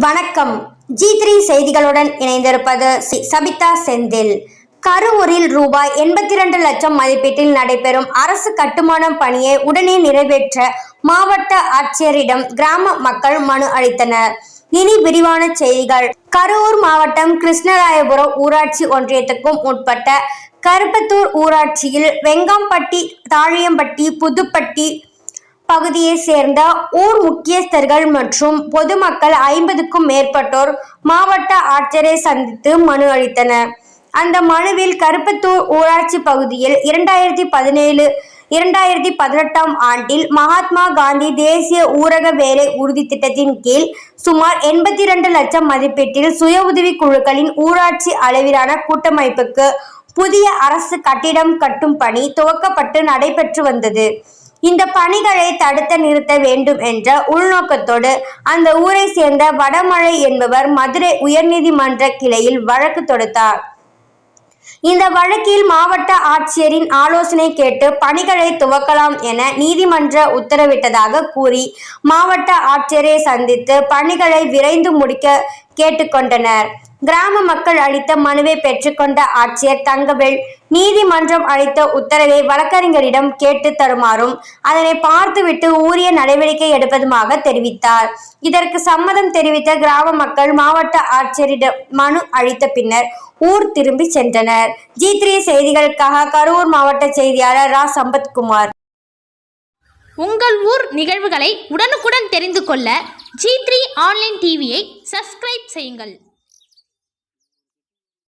வணக்கம். G three செய்திகளுடன் இணைந்திருப்பது சபிதா செந்தில். கரூரில் ரூபாய் எண்பத்தி இரண்டு லட்சம் மதிப்பீட்டில் நடைபெறும் அரசு கட்டுமானம் பணியை உடனே நிறைவேற்ற மாவட்ட ஆட்சியரிடம் கிராம மக்கள் மனு அளித்தனர். இனி விரிவான செய்திகள். கரூர் மாவட்டம் கிருஷ்ணராயபுரம் ஊராட்சி ஒன்றியத்துக்கும் உட்பட்ட கருப்பத்தூர் ஊராட்சியில் வெங்காம்பட்டி தாழியம்பட்டி புதுப்பட்டி பகுதியை சேர்ந்த ஊர் முக்கியஸ்தர்கள் மற்றும் பொதுமக்கள் ஐம்பதுக்கும் மேற்பட்டோர் மாவட்ட ஆட்சியரை சந்தித்து மனு அளித்தனர். அந்த மனுவில் கருப்பத்தூர் ஊராட்சி பகுதியில் இரண்டாயிரத்தி பதினேழு இரண்டாயிரத்தி பதினெட்டாம் ஆண்டில் மகாத்மா காந்தி தேசிய ஊரக வேலை உறுதி திட்டத்தின் கீழ் சுமார் எண்பத்தி இரண்டு லட்சம் மதிப்பீட்டில் சுய உதவி குழுக்களின் ஊராட்சி அளவிலான கூட்டமைப்புக்கு புதிய அரசு கட்டிடம் கட்டும் பணி துவக்கப்பட்டு நடைபெற்று வந்தது. இந்த பணிகளை தடுத்து நிறுத்த வேண்டும் என்ற உள்நோக்கத்தோடு அந்த ஊரை சேர்ந்த வடமழை என்பவர் மதுரை உயர்நீதிமன்ற கிளையில் வழக்கு தொடுத்தார். இந்த வழக்கில் மாவட்ட ஆட்சியரின் ஆலோசனை கேட்டு பணிகளை துவக்கலாம் என நீதிமன்ற உத்தரவிட்டதாக கூறி மாவட்ட ஆட்சியரை சந்தித்து பணிகளை விரைந்து முடிக்க கேட்டுக்கொண்டனர். கிராம மக்கள் அளித்த மனுவை பெற்றுக்கொண்ட ஆட்சியர் தங்கவேல் நீதிமன்றம் அளித்த உத்தரவை வழக்கறிஞரிடம் கேட்டு தருமாறும் அதனை பார்த்துவிட்டு உரிய நடவடிக்கை எடுப்பதுமாக தெரிவித்தார். இதற்கு சம்மதம் தெரிவித்த கிராம மக்கள் மாவட்ட ஆட்சியரிடம் மனு அளித்த பின்னர் ஊர் திரும்பி சென்றனர். ஜி த்ரீ செய்திகளுக்காக கரூர் மாவட்ட செய்தியாளர் ரா. சம்பத்குமார். உங்கள் ஊர் நிகழ்வுகளை உடனுக்குடன் தெரிந்து கொள்ள ஜி த்ரீ ஆன்லைன் டிவியை சப்ஸ்கிரைப் செய்யுங்கள்.